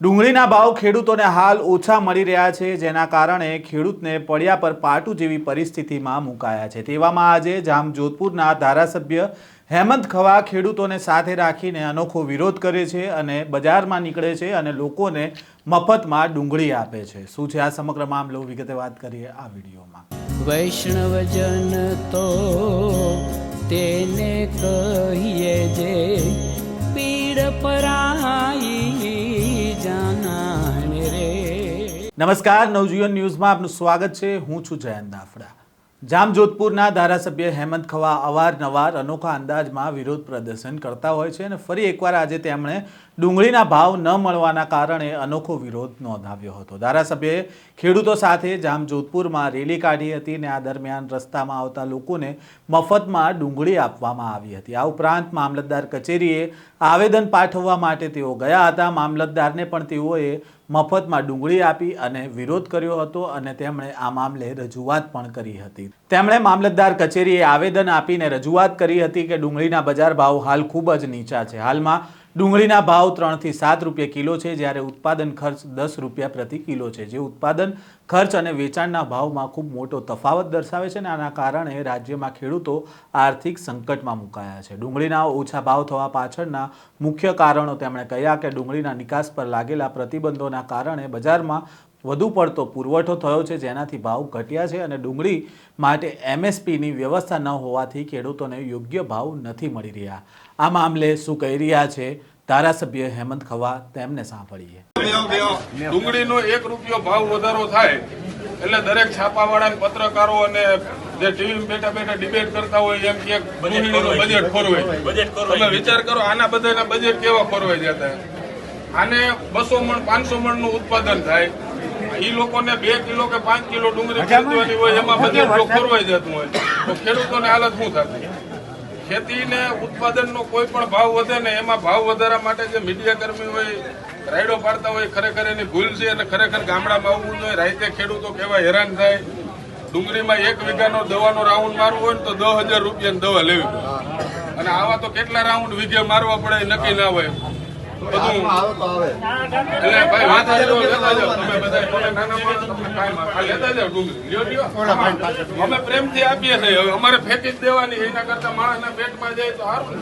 ડુંગળીના ભાવ ખેડૂતોને હાલ ઓછા મળી રહ્યા છે, જેના કારણે ખેડૂતને પડ્યા પર પાટું જેવી પરિસ્થિતિમાં મુકાયા છે. તેવામાં આજે જામ જોધપુરના ધારાસભ્ય હેમંત ખવા ખેડૂતોને સાથે રાખીને અનોખો વિરોધ કરે છે અને બજારમાં નીકળે છે અને લોકોને મફતમાં ડુંગળી આપે છે. શું છે આ સમગ્ર મામલો? વિગતે વાત કરીએ આ વિડીયોમાં. વૈષ્ણવજન તો તેને કહીએ જે પીડ પરાઈ નમસ્કાર, નવજીવન ન્યૂઝમાં આપનું સ્વાગત છે. હું છું જયંત દાફડા. જામજોધપુરના ધારાસભ્ય હેમંત ખવા અવારનવાર અનોખા અંદાજમાં વિરોધ પ્રદર્શન કરતા હોય છે અને ફરી એકવાર આજે તેમણે ડુંગળીના ભાવ ન મળવાના કારણે અનોખો વિરોધ નોંધાવ્યો હતો. ધારાસભ્યએ ખેડૂતો સાથે જામજોધપુરમાં રેલી કાઢી હતી અને આ દરમિયાન રસ્તામાં આવતા લોકોને મફતમાં ડુંગળી આપવામાં આવી હતી. આ ઉપરાંત મામલતદાર કચેરીએ આવેદન પાઠવવા માટે તેઓ ગયા હતા. મામલતદારને પણ તેઓએ મફતમાં ડુંગળી આપી અને વિરોધ કર્યો હતો અને તેમણે આ મામલે રજૂઆત પણ કરી હતી. તેમણે મામલતદાર કચેરીએ આવેદન આપીને રજૂઆત કરી હતી કે ડુંગળીના બજાર ભાવ હાલ ખૂબ જ નીચા છે. હાલમાં ડુંગળીના ભાવ ત્રણથી સાત રૂપિયા કિલો છે, જ્યારે ઉત્પાદન ખર્ચ દસ રૂપિયા પ્રતિ કિલો છે. જે ઉત્પાદન ખર્ચ અને વેચાણના ભાવમાં ખૂબ મોટો તફાવત દર્શાવે છે અને આના કારણે રાજ્યમાં ખેડૂતો આર્થિક સંકટમાં મુકાયા છે. ડુંગળીના ઓછા ભાવ થવા પાછળના મુખ્ય કારણો તેમણે કહ્યા કે ડુંગળીના નિકાસ પર લાગેલા પ્રતિબંધોના કારણે બજારમાં વધુ પડતો પુરવઠો થયો છે જેનાથી ભાવ ઘટ્યા છે અને ડુંગળી માટે એમએસપીની વ્યવસ્થા ન હોવાથી ખેડૂતોને યોગ્ય ભાવ નથી મળી રહ્યા. આ મામલે શું કહી રહ્યા છે ધારાસભ્ય હેમંત ખવા તેમને સાંભળીએ. ડુંગળીનો એક રૂપિયો ભાવ વધારો થાય એટલે દરેક છાપાવાળા વાળા પત્રકારો અને જે ટીવી બેઠા બેઠા ડિબેટ કરતા હોય એમ કે બજેટ ખોરવાય તમે વિચાર કરો આના બધાના બજેટ કેવા ખોરવાઈ જતા આને બસો મણ પાંચસો મણનું ઉત્પાદન થાય ઈ લોકોને બે કિલો કે પાંચ કિલો ડુંગળી ખરીદવાની હોય એમાં બધે ખોરવાઈ જતું હોય. તો ખેડૂતોને હાલત શું થતી ખેતીને ઉત્પાદનનો કોઈ પણ ભાવ વધે ને એમાં ભાવ વધારા માટે જે મીડિયા કર્મી હોય રાયડો પાડતા હોય ખરેખર એની ભૂલ છે અને ખરેખર ગામડામાં આવવું જોઈએ. રાતે ખેડૂતો કેવા હેરાન થાય. ડુંગળીમાં એક વીઘાનો દવાનો રાઉન્ડ મારવો હોય ને તો દસ હજાર રૂપિયાની દવા લેવી પડે. અને આવા તો કેટલા રાઉન્ડ વીઘે મારવા પડે એ નક્કી ના હોય. અમે પ્રેમથી આપીએ છીએ હવે અમારે ફેંકી જ દેવાની એના કરતા માણસના પેટમાં જાય તો સારું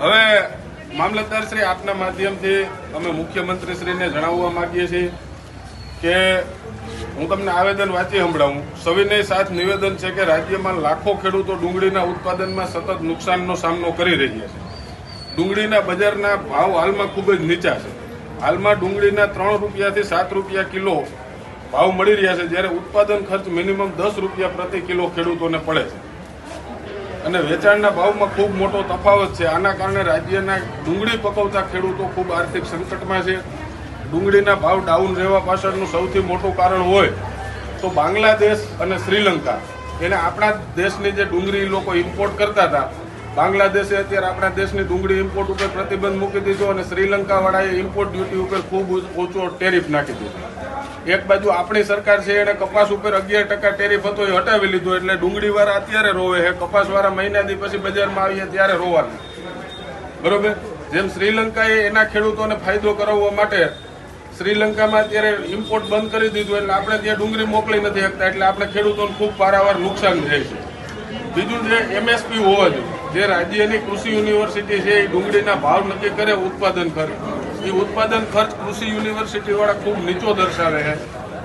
હવે મામલતદાર શ્રી આપના માધ્યમથી અમે મુખ્યમંત્રી શ્રીને જણાવવા માંગીએ છીએ કે હું તમને આવેદન વાંચી સંભળાવું. સવિનય સાથ નિવેદન છે કે રાજ્યમાં લાખો ખેડૂતો ડુંગળીના ઉત્પાદનમાં સતત નુકસાનનો સામનો કરી રહ્યા છે. ડુંગળીના બજારના ભાવ હાલમાં ખૂબ જ નીચા છે. હાલમાં ડુંગળીના ત્રણ રૂપિયાથી સાત રૂપિયા કિલો ભાવ મળી રહ્યા છે, જ્યારે ઉત્પાદન ખર્ચ મિનિમમ દસ રૂપિયા પ્રતિ કિલો ખેડૂતોને પડે છે. અને વેચાણના ભાવમાં ખૂબ મોટો તફાવત છે. આના કારણે રાજ્યના ડુંગળી પકવતા ખેડૂતો ખૂબ આર્થિક સંકટમાં છે. ડુંગળીના ભાવ ડાઉન રહેવા પાછળનું સૌથી મોટું કારણ હોય તો બાંગ્લાદેશ અને શ્રીલંકા. એને આપણા દેશની જે ડુંગળી લોકો ઇમ્પોર્ટ કરતા હતા બાંગ્લાદેશે અત્યારે આપણા દેશની ડુંગળી ઇમ્પોર્ટ ઉપર પ્રતિબંધ મૂકી દીધો અને શ્રીલંકાવાળાએ ઇમ્પોર્ટ ડ્યુટી ઉપર ખૂબ ઓછો ટેરિફ નાખી દીધો. એક બાજુ આપણી સરકાર છે, એને કપાસ ઉપર અગિયાર ટકા ટેરિફ હતો, એ હટાવી લીધો, એટલે ડુંગળી વાળા અત્યારે રોવે છે કપાસ વાળા મહિના દી પછી બજારમાં આવીએ ત્યારે રોવાના. બરોબર? જેમ શ્રીલંકાએ એના ખેડૂતોને ફાયદો કરાવવા માટે શ્રીલંકામાં અત્યારે ઇમ્પોર્ટ બંધ કરી દીધું, એટલે આપણે ત્યાં ડુંગળી મોકલી નથી શકતા, એટલે આપણે ખેડૂતોને ખૂબ પારાવાર નુકસાન થાય છે. બીજું જે એમએસપી હોવા જોઈએ. જે રાજ્યની કૃષિ યુનિવર્સિટી છે, એ ડુંગળીના ભાવ નક્કી કરે, ઉત્પાદન ખર્ચ એ ઉત્પાદન ખર્ચ કૃષિ યુનિવર્સિટી વાળા ખૂબ નીચો દર્શાવે છે.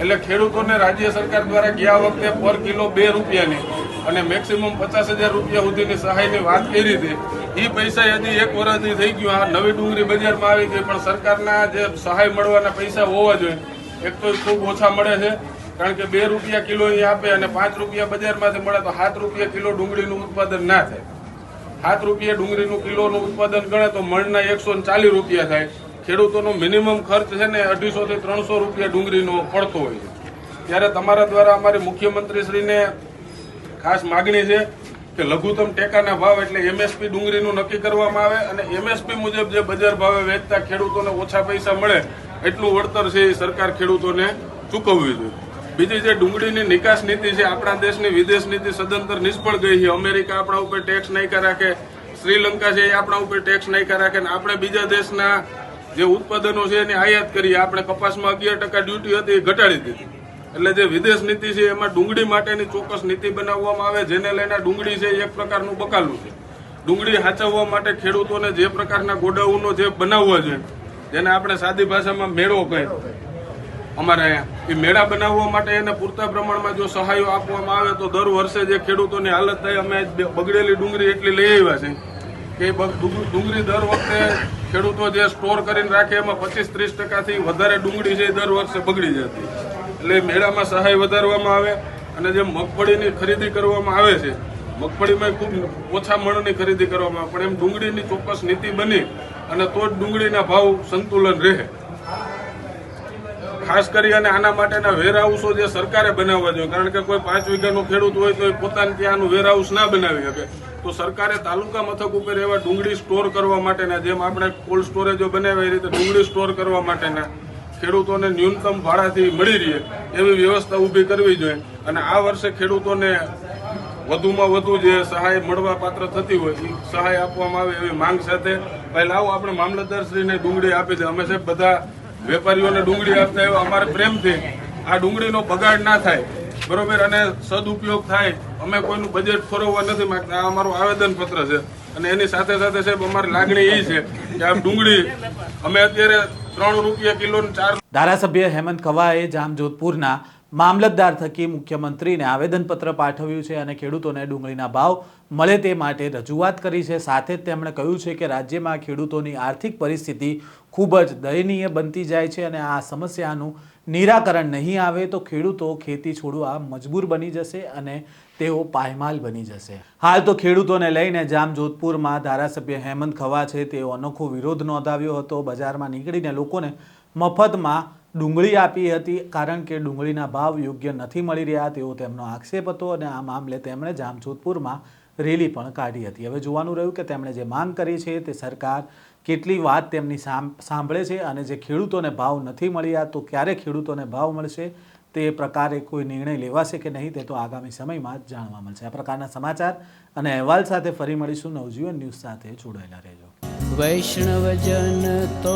એટલે ખેડૂતોને રાજ્ય સરકાર દ્વારા ગયા વખતે પર કિલો બે રૂપિયાની અને મેક્સિમમ પચાસ હજાર રૂપિયા સુધીની સહાયની વાત કરી હતી. એ પૈસા હજી એક વર્ષથી થઈ ગયું. આ નવી ડુંગળી બજારમાં આવી ગઈ, પણ સરકારના જે સહાય મળવાના પૈસા હોવા જોઈએ. એક તો ખૂબ ઓછા મળે છે, કારણ કે બે રૂપિયા કિલો એ આપે અને પાંચ રૂપિયા બજારમાંથી મળે તો સાત રૂપિયા કિલો ડુંગળીનું ઉત્પાદન ના થાય. સાત રૂપિયા ડુંગળીનું કિલોનું ઉત્પાદન ગણે તો મણના એકસો ચાલીસ રૂપિયા થાય. ખેડૂતોનો મિનિમમ ખર્ચ છે ને અઢીસો થી ત્રણસો રૂપિયા ડુંગળીનો પડતો હોય છે. ત્યારે તમારા દ્વારા અમારી મુખ્યમંત્રીશ્રીને ખાસ માગણી છે કે લઘુત્તમ ટેકાના ભાવ એટલે એમએસપી ડુંગળીનું નક્કી કરવામાં આવે અને એમએસપી મુજબ જે બજાર ભાવે વેચતા ખેડૂતોને ઓછા પૈસા મળે, એટલું વળતર છે એ સરકાર ખેડૂતોને ચૂકવવી જોઈએ. બીજી જે ડુંગળીની નિકાસ નીતિ છે, આપણા દેશની વિદેશ નીતિ સદંતર નિષ્ફળ ગઈ છે. અમેરિકા આપણા ઉપર ટેક્સ નહીં રાખે, શ્રીલંકા છે એ આપણા ઉપર ટેક્સ નહીં રાખે ને આપણે બીજા દેશના જે ઉત્પાદનો છે એની આયાત કરી આપણે કપાસમાં અગિયાર ટકા ડ્યુટી હતી, એ ઘટાડી દીધી. એટલે જે વિદેશ નીતિ છે, એમાં ડુંગળી માટેની ચોક્કસ નીતિ બનાવવામાં આવે, જેને લઈને ડુંગળી છે એક પ્રકારનું બકાલું છે. ડુંગળી સાચવવા માટે ખેડૂતોને જે પ્રકારના ગોડાઉનો જે બનાવવા છે જેને આપણે સાદી ભાષામાં મેળો કહે. અમારે અહીંયા એ મેળા બનાવવા માટે એને પૂરતા પ્રમાણમાં જો સહાયો આપવામાં આવે તો દર વર્ષે જે ખેડૂતોની હાલત થાય, અમે બગડેલી ડુંગળી એટલી લઈ આવ્યા છે કે ડુંગળી દર વખતે ખેડૂતો જે સ્ટોર કરીને રાખે એમાં પચીસ ત્રીસ ટકાથી વધારે ડુંગળી છે દર વર્ષે બગડી જતી. એટલે મેળામાં સહાય વધારવામાં આવે અને જે મગફળીની ખરીદી કરવામાં આવે છે, મગફળીમાં ખૂબ ઓછા મણની ખરીદી કરવામાં આવે, પણ એમ ડુંગળીની ચોક્કસ નીતિ બની અને તો જ ડુંગળીના ભાવ સંતુલન રહે. ખાસ કરી અને આના માટેના વેરહાઉસો જે સરકારે બનાવવા જોઈએ. કારણ કે કોઈ પાંચ વીઘાનો ખેડૂત હોય તો એ પોતાને ત્યાંનું વેરહાઉસ ના બનાવી શકે. તો સરકારે તાલુકા મથક ઉપર એવા ડુંગળી સ્ટોર કરવા માટેના, જેમ આપણે કોલ્ડ સ્ટોરેજો બનાવ્યા એ રીતે ડુંગળી સ્ટોર કરવા માટેના ખેડૂતોને ન્યૂનતમ ભાડાથી મળી રહે એવી વ્યવસ્થા ઊભી કરવી જોઈએ. અને આ વર્ષે ખેડૂતોને વધુમાં વધુ જે સહાય મળવા પાત્ર થતી હોય એ સહાય આપવામાં આવે એવી માંગ સાથે પહેલા આવો આપણે મામલતદારશ્રીને ડુંગળી આપી દે. અમે સાહેબ બધા વેપારીઓને ડુંગળી આપતા એવા અમારે પ્રેમથી આ ડુંગળીનો બગાડ ના થાય, બરોબર? અને સદુપયોગ થાય. અમે કોઈનું બજેટ ફરવવા નથી માંગતા. આ અમારું આવેદનપત્ર છે. અને એની સાથે સાથે સાહેબ, અમારી લાગણી એ છે કે આ ડુંગળી અમે અત્યારે ત્રણ રૂપિયા કિલો ચાર ધારાસભ્ય હેમંત ખવાએ જામજોધપુરના મામલતદાર થકી મુખ્યમંત્રીને આવેદનપત્ર પાઠવ્યું છે અને ખેડૂતોને ડુંગળીના ભાવ મળે તે માટે રજૂઆત કરી છે. સાથે જ તેમણે કહ્યું છે કે રાજ્યમાં ખેડૂતોની આર્થિક પરિસ્થિતિ ખૂબ જ દયનીય બનતી જાય છે અને આ સમસ્યાનું નિરાકરણ નહીં આવે તો ખેડૂતો ખેતી છોડવા મજબૂર બની જશે અને તેઓ પાયમાલ બની જશે. હાલ તો ખેડૂતોને લઈને જામ જોધપુરમાં ધારાસભ્ય હેમંત ખવા છે. તેઓ અનોખો વિરોધ નોંધાવ્યો હતો. બજારમાં નીકળીને લોકોને મફતમાં ડુંગળી આપી હતી કારણ કે ડુંગળીના ભાવ યોગ્ય નથી મળી રહ્યા તેવો તેમનો આક્ષેપ હતો અને આ મામલે તેમણે જામજોધપુરમાં રેલી પણ કાઢી હતી. હવે જોવાનું રહ્યું કે તેમણે જે માંગ કરી છે તે સરકાર કેટલી વાત તેમની સાંભળે છે અને જે ખેડૂતોને ભાવ નથી મળ્યા તો ક્યારે ખેડૂતોને ભાવ મળશે તે પ્રકારે કોઈ નિર્ણય લેવાશે કે નહીં તે તો આગામી સમયમાં જ જાણવા મળશે. આ પ્રકારના સમાચાર અને અહેવાલ સાથે ફરી મળીશું. નવજીવન ન્યૂઝ સાથે જોડાયેલા રહેજો. વૈષ્ણવજન તો